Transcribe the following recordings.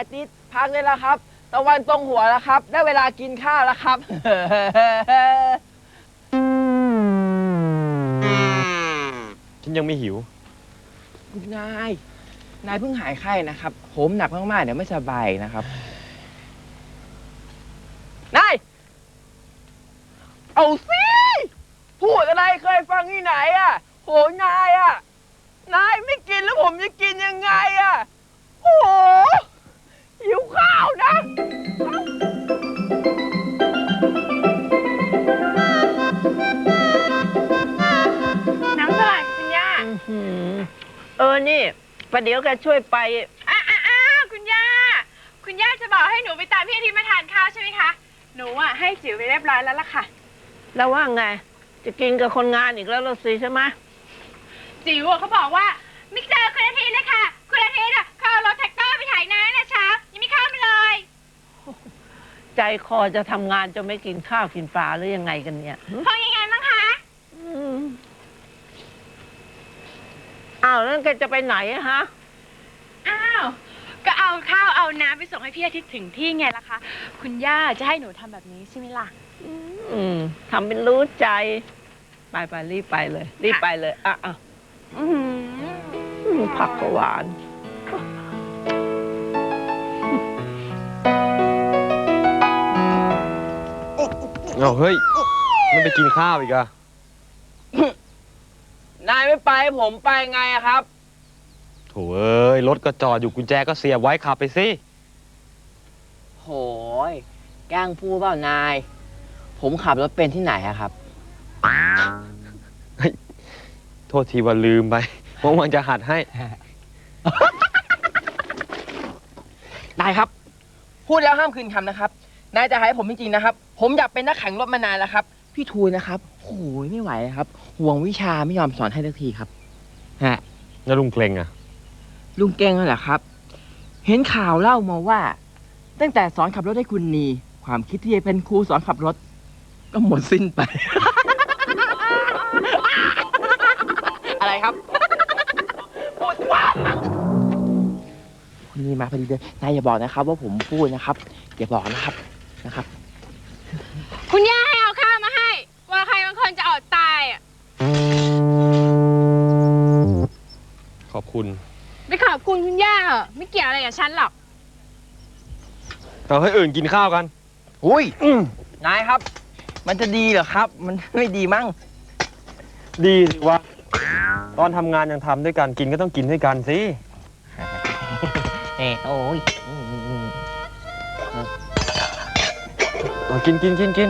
นายนายติดพักได้แล้วครับ ตะวันตรงหัวแล้วครับ ได้เวลากินข้าวแล้วครับ ฉันยังไม่หิว คุณนาย นายเพิ่งหายไข้นะครับผมหนักมากๆเดี๋ยวไม่สบายนะครับ นาย เอาสิพูดอะไรเคยฟังที่ไหนอะ โห นายอะ นายไม่กินแล้วผมจะกินยังไงอะ โอ้โห หิวข้าวนะ น้ำสลัดคุณย่าอื้อหือเออ นี่ประเดี๋ยวแกช่วยไปอ้าอ้าอ้าคุณย่า คุณย่าจะบอกให้หนูไปตามพี่อาทิตย์มาทานข้าวใช่ไหมคะ หนูอะให้จิ๋วไปเรียบร้อยแล้วล่ะค่ะ แล้วว่าไง จะกินกับคนงานอีกแล้วละสิใช่ไหมจิ๋วอะเขาบอกว่าไม่เจอคุณอาทิตย์เลยค่ะคุณอาทิตย์อะเขาเอารถแท็กเตอร์ไปไถ่ายนานะเช้ายังไม่เข้ามาเลย ใจคอจะทำงานจะไม่กินข้าวกินปลาหรือยังไงกันเนี่ยหึพอยังไงบ้างคะ อืมอ้าวแล้วแกจะไปไหนอะฮะ อ้าว ก็เอาข้าวเอาน้ำไปส่งให้พี่อาทิตย์ถึงที่ไงล่ะคะ คุณย่าจะให้หนูทำแบบนี้ใช่ไหมล่ะ อืมทำเป็นรู้ใจ ไปไปรีบไปเลย รีบไปเลย อะอะอือหืออืมผักก็หวาน เอาเฮ้ยไม่ไปกินข้าวอีกอะนายไม่ไปผมไปไงอะครับ โถเอ้ยรถก็จอดอยู่กุญแจก็เสียบไว้ขับไปสิโหยแกล้งพูดเปล่านาย ผมขับรถเป็นที่ไหนอะครับโทษทีว่าลืมไปว่างๆจะหัดให้ นายครับ พูดแล้วห้ามคืนคำนะครับ นายจะให้ผมจริงๆนะครับ ผมอยากเป็นนักแข่งรถมานานแล้วครับ พี่ทูนนะครับโอ้ยไม่ไหวครับ ห่วงวิชาไม่ยอมสอนให้สักทีครับฮะแล้วลุงเกรงอะลุงเก่งนั่นแหละครับ เห็นข่าวเล่ามาว่า ตั้งแต่สอนขับรถให้คุณนี ความคิดที่จะเป็นครูสอนขับรถ ก็หมดสิ้นไป อะไรครับพูดว่าคุณนีมาพอดีเลยนายอย่าบอกนะครับ ว่าผมพูดนะครับอย่าบอกนะครับนะครับ เหอะไม่เกี่ยวอะไรกับฉันหรอกเอาให้อื่นกินข้าวกัน อุ้ยนายครับ มันจะดีเหรอครับ มันไม่ดีมั้ง ดีสิวะ ตอนทำงานยังทำด้วยกันกินก็ต้องกินด้วยกันสิ เออโอ้ย เอากินกินกินกิน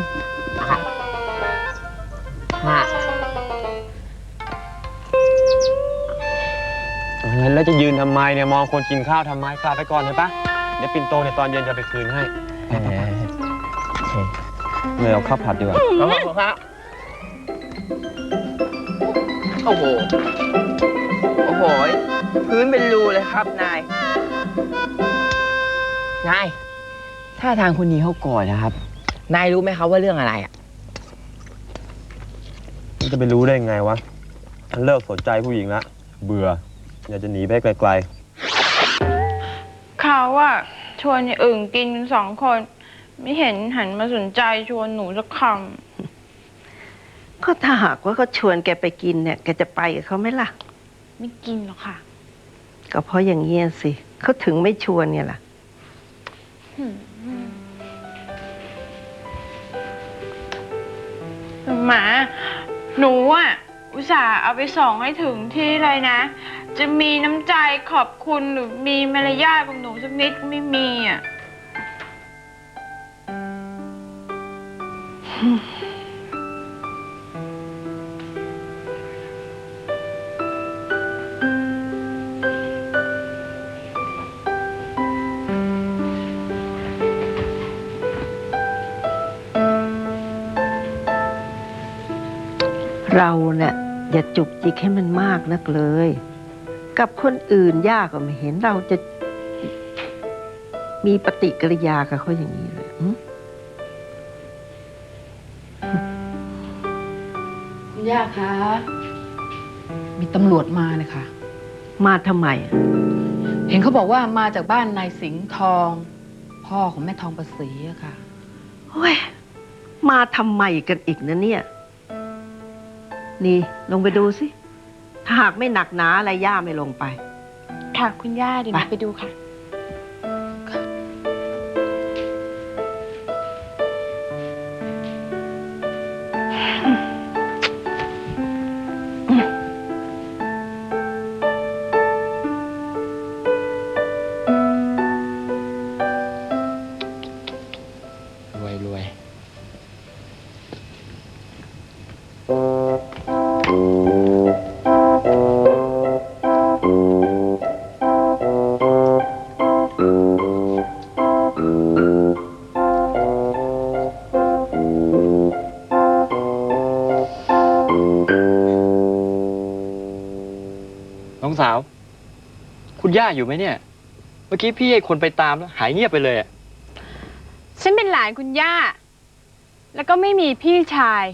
ออแล้วจะยืนทำไมเนี่ยมองคนกินข้าวทำไมกลับไปก่อนเลยปะเดี๋ยวปิ่นโตเนี่ยตอนเย็นจะไปคืนให้เลยเอาข้าวผัดดีกว่าขอบคุณครับโอ้โห โอ้โห พื้นเป็นรูเลยครับนาย นาย ถ้าทางคุณนีเขาโกรธนะครับ นายรู้ไหมครับว่าเรื่องอะไรอะจะไปรู้ได้ไงวะฉันเลิกสนใจผู้หญิงละเบื่อ อยากจะหนีไปไกลเขาอะชวนไอ้อึ่งกินกันสองคน ไม่เห็นหันมาสนใจชวนหนูสักคก็ถ้าหากว่าเขาชวนแกไปกินเนี่ย แกจะไปกับเขาไหมล่ะำไม่กินหรอกค่ะ ก็เพราะอย่างเงี้ยสิเขาถึงไม่ชวนเนี่ยล่ะ หมา หนูอะ อุตส่าห์เอาไปส่งให้ถึงที่เลยนะ จะมีน้ำใจขอบคุณหรือมีมารยาทของหนูสักนิดก็ไม่มีอะ เราเนี่ยอย่าจุกจิกให้มันมากนักเลย กับคนอื่นยากก็ไม่เห็นเราจะมีปฏิกิริยากับเขาอย่างนี้เลยหึคุณย่าคะ มีตำรวจมาเลยค่ะ มาทำไมอะพเห็นเขาบอกว่ามาจากบ้านนายสิงห์ทอง พ่อของแม่ทองประศรีอะค่ะเฮ้ย มาทำไมกันอีกนะเนี่ย นี่ลงไปดูสิถ้า หากไม่หนักหนาอะไรย่าไม่ลงไป ค่ะคุณย่าเดี๋ยวหนูไปไปดูค่ะ คุณย่าอยู่ไหมเนี่ย เมื่อกี้พี่ให้คนไปตามแล้วหายเงียบไปเลยอะฉันเป็นหลานคุณย่า แล้วก็ไม่มีพี่ชาย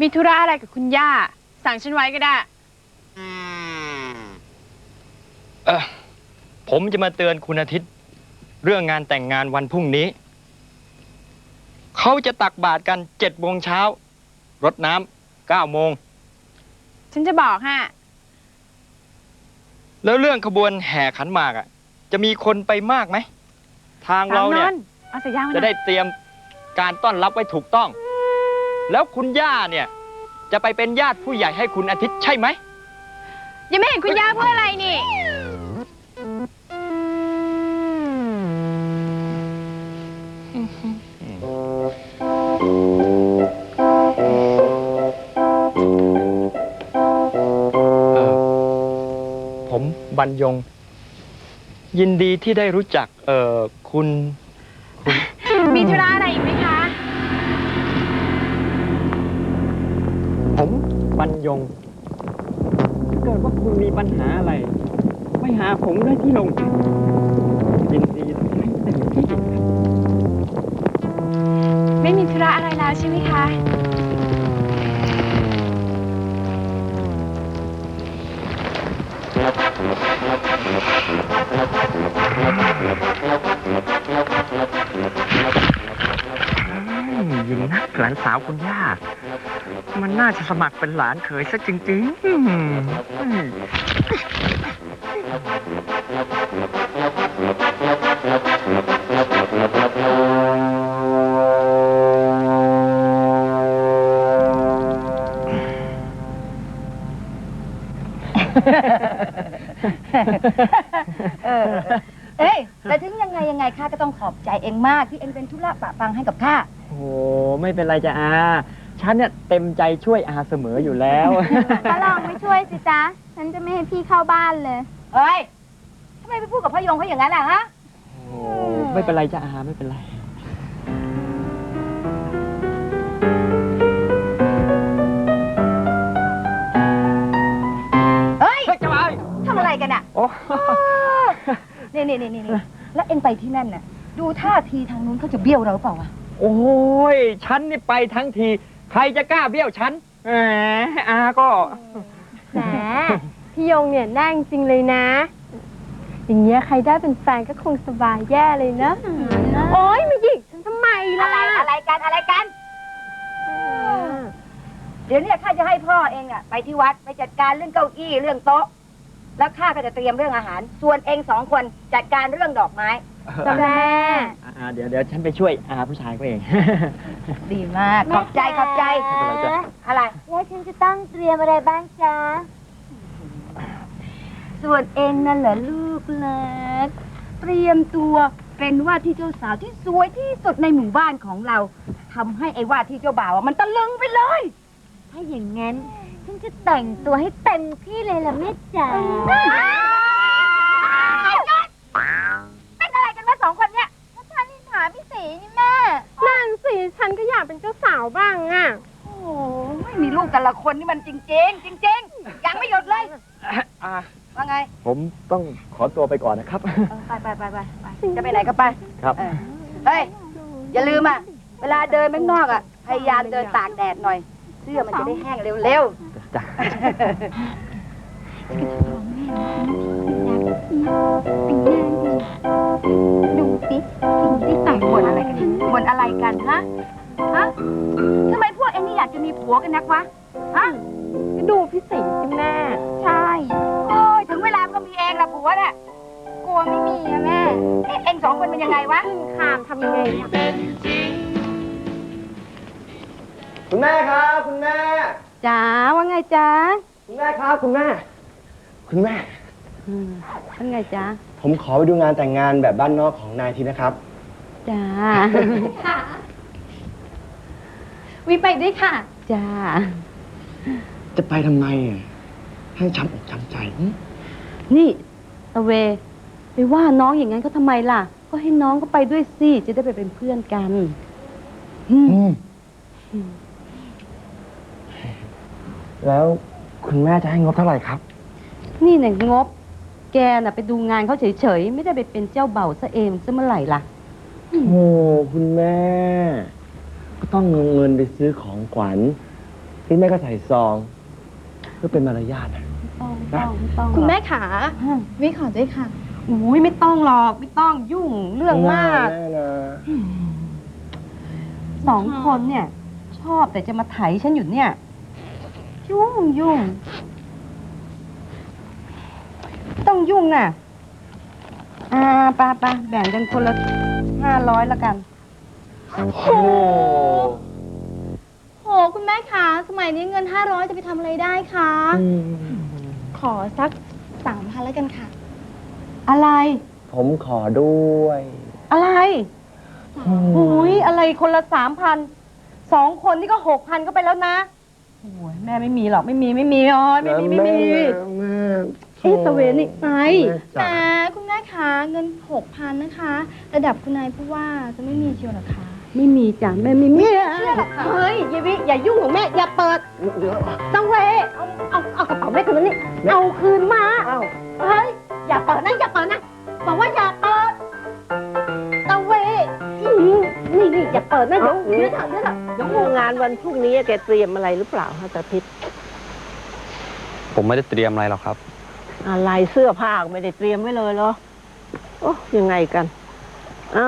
มีธุระอะไรกับคุณย่า สั่งฉันไว้ก็ได้ เออผมจะมาเตือนคุณอาทิตย์ เรื่องงานแต่งงานวันพรุ่งนี้ เขาจะตักบาตรกันเจ็ดโมงเช้ารดน้ำเก้าโมง ฉันจะบอกฮะ แล้วเรื่องขบวนแห่ขันหมากอะ จะมีคนไปมากไหม ทางเราเนี่ยเอาใส่ย่างมาหจะน่ได้อยเตรียมการต้อนรับไว้ถูกต้อง แล้วคุณย่าเนี่ย จะไปเป็นญาติผู้ใหญ่ให้คุณอาทิตย์ใช่ไหม ยังไม่เห็นคุณย่าพูดอะไรนี่ บรรยง ยินดีที่ได้รู้จักเอ่อคุณคุณมีธุระอะไรอีกไหมคะ ผมบรรยงถ้าเกิดว่าคุณมีปัญหาอะไร ไม่หาผมได้ที่ลง ยินดีทำให้เต็มที่ ไม่มีธุระอะไรแล้วใช่ไหมคะ ยิงนักหลานสาวคุณย่า มันน่าจะสมัครเป็นหลานเขยซะจริงๆ เออ เอ้ยแต่ถึงยังไงยังไงข้าก็ต้องขอบใจเองมากที่เองเป็นธุระปะปังให้กับข้า โอ้ไม่เป็นไรจ้ะอาฉันเนี่ยเต็มใจช่วยอาเสมออยู่แล้ว ก็ลองไม่ช่วยสิจ๊ะ ฉันจะไม่ให้พี่เข้าบ้านเลยเฮ้ยทำไมไปพูดกับพระยงเขาอย่างนั้นล่ะฮะ โอ้ไม่เป็นไรจ้ะอาไม่เป็นไรำอะไรกันอะโอ้นี่นี่นี่นี่แล้วเองไปที่นั่นน่ะ ดูท่าทีทางนู้นเขาจะเบี้ยวเราเปล่าวะโอ้ยฉันนี่ไปทั้งที ใครจะกล้าเบี้ยวฉันแหมอาก็แหมพี่ยงเนี่ยแน่จริงเลยนะ อย่างเงี้ยใครได้เป็นแฟนก็คงสบายแย่เลยนะ โอ๊ยมาหยิกฉันทำไมล่ะ อะไรอะไรกันอะไรกัน เดี๋ยวเนี้ข้าจะให้พ่อเองอะไปที่วัดไปจัดการเรื่องเก้าอี้เรื่องโต๊ะ แล้วข้าก็จะเตรียมเรื่องอาหาร ส่วนเองสองคนจัดการเรื่องดอกไม้จ้ะแม่อ่าเดี๋ยวเดี๋ยวฉันไปช่วยอาผู้ชายก็เอง ดีมาก ขอบใจขอบใจไม่เป็นไรจ้ะอะไร แล้วฉันจะต้องเตรียมอะไรบ้างจ๊ะ ส่วนเองนั่นเหรอลูกเล็กเตรียมตัวเป็นว่าที่เจ้าสาวที่สวยที่สุดในหมู่บ้านของเราทำให้ไอ้ว่าที่เจ้าบ่าวอะมันตะลึงไปเลย ถ้าอย่างงั้นฉัน จะแต่งตัวให้เต็มที่เลยล่ะแม่จ๋าเป็นอะไรกันวะสองคนเนี่ยฉันนินถาพี่สีนี่แม่ นั่นสิฉันก็อยากเป็นเจ้าสาวบ้างอะ โอ้โหไม่มีลูกแต่ละคนนี่มันจริงๆจริงๆยังไม่หยุดเลยอาว่าไงผมต้องขอตัวไปก่อนนะครับ เออไปไปไปไปไปจะไปไหนก็ไป ครับ เออเฮ้ย อย่าลืมอะ เวลาเดินข้างนอกอะ พยายามเดินตากแดดหน่อย เสื้อมันจะได้แห้งเร็ว จ้ะๆดูสิที่ต่างบนอะไรกันบนอะไรกันฮะ ฮะทำไมพวกเอ็งนี่อยากจะมีผัวกันนักวะ ฮะ ดูพี่สิงห์สิแม่ ใช่ โอ้ยถึงเวลาก็มีเองละผัวน่ะ กลัวไม่มีอะแม่ เอ๊ะเอ็งสองคนเป็นยังไงวะขามทำยังไงเนี่ยคุณแม่ครับ คุณแม่ จ๋าว่าไงจ๊ะคุณแม่ครับคุณแม่ คุณแม่ว่าไงจ๊ะผมขอไปดูงานแต่งงานแบบบ้านนอกของนายทีนะครับจ้าวิไปด้วยค่ะ จ้าจะไปทำไมอะให้ช้ำอกช้ำใจหึนี่ตะเว ไปว่าน้องอย่างนั้นก็ทำไมล่ะ ก็ให้น้องก็ไปด้วยสิจะได้ไปเป็นเพื่อนกันอืม แล้วคุณแม่จะให้งบเท่าไหร่ครับ นี่เนี่ยงบ แกน่ะไปดูงานเขาเฉยๆ ไม่ได้ไปเป็นเจ้าเบ่าวซะเองซะเมื่อไหร่ล่ะ โอ้คุณแม่ ก็ต้องเงินเงินไปซื้อของขวัญคุณแม่ก็ใส่ซอง เพื่อเป็นมารยาทนะ ต้องต้องต้องคุณแม่ขาวิขอด้วยค่ะ อุ้ยไม่ต้องหรอก ไม่ต้องยุ่งเรื่องมากแน่นะสองคนเนี่ย ชอบแต่จะมาไถฉันอยู่เนี่ย ยุ่งยุ่ง ต้องยุ่งน่ะ อ่าปาปาแบ่งกันคนละห้าร้อยละกัน โอ้โหโหคุณแม่ขาสมัยนี้เงิน 500 จะไปทำอะไรได้คะ ขอสักสามพันแล้วกันค่ะ อะไร ผมขอด้วย อะไรหุยอะไรคนละสามพัน สองคนนี่ก็หกพันก็ไปแล้วนะ โอ้ยแม่ไม่มีหรอกไม่มีไม่มีอ๋อยไม่มีไม่มี แม่เอ๊ะตะเวนนี่ไปแต่คุณแม่ขาเงิน6,000นะคะ ระดับคุณนายผู้ว่าจะไม่มีเชียวเหรอคะ ไม่มีจ้ะแม่ไม่มีเฮ้ยอยาวิอย่ายุ่งของแม่อย่าเปิดเดี๋ยว ตะเวเอาเอาเอากระเป๋าแม่คืนมานี่เอาคืนมาอ้าวเฮ้ยอย่าเปิดนะอย่าเปิดนะบอกว่าอย่าเปิดตะเวอื้อหือนี่นี่อย่าเปิดนะเดี๋ยวเดี๋ยวเถอะเดี๋ยวเถอะเดี๋ยว งูงานวันพรุ่งนี้แกเตรียมอะไรหรือเปล่าฮะตาทิพย์ผมไม่ได้เตรียมอะไรหรอกครับ อะไรเสื้อผ้าก็ไม่ได้เตรียมไว้เลยเหรอโอ้ยังไงกันเอ้า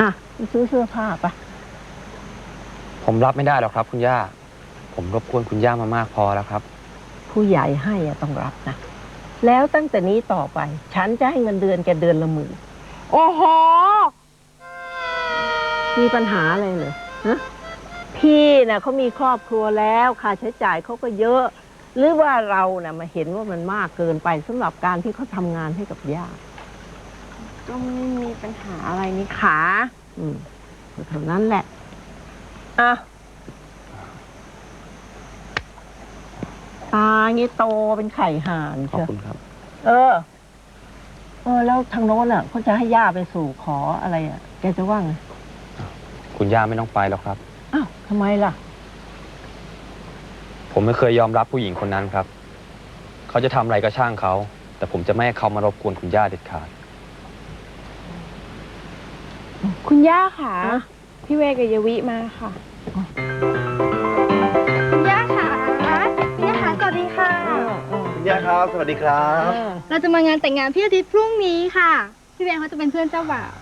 อะไปซื้อเสื้อผ้าไปะผมรับไม่ได้หรอกครับ คุณย่า ผมรบกวนคุณย่ามามากพอแล้วครับ ผู้ใหญ่ให้อะต้องรับนะ แล้วตั้งแต่นี้ต่อไป ฉันจะให้เงินเดือนแกเดือนละหมื่นโอ้โห มีปัญหาอะไรเหรอฮะพี่น่ะเขามีครอบครัวแล้วค่าใช้จ่ายเขาก็เยอะ หรือว่าเราน่ะมาเห็นว่ามันมากเกินไปสำหรับการที่เขาทำงานให้กับญาติก็ไม่มีปัญหาอะไรนี่ขาอืมก็เท่านั้นแหละอะ ตางี้โตเป็นไข่ห่านขอบเชียวคุณครับ เออ เออ แล้วทางโน้นอะเขาจะให้ย่าไปสู่ขออะไรอะ แกจะว่าไงคุณย่าไม่ต้องไปหรอกครับ อ้าวทำไมล่ะ ผมไม่เคยยอมรับผู้หญิงคนนั้นครับ เขาจะทำอะไรก็ช่างเขา แต่ผมจะไม่ให้เขามารบกวนคุณย่าเด็ดขาด คุณย่าค่ะฮะพี่เวกับยวิมาค่ะ สวัสดีครับ เราจะมางานแต่งงานพี่อาทิตย์พรุ่งนี้ค่ะ พี่แดงเขาจะเป็นเพื่อนเจ้าบ่าว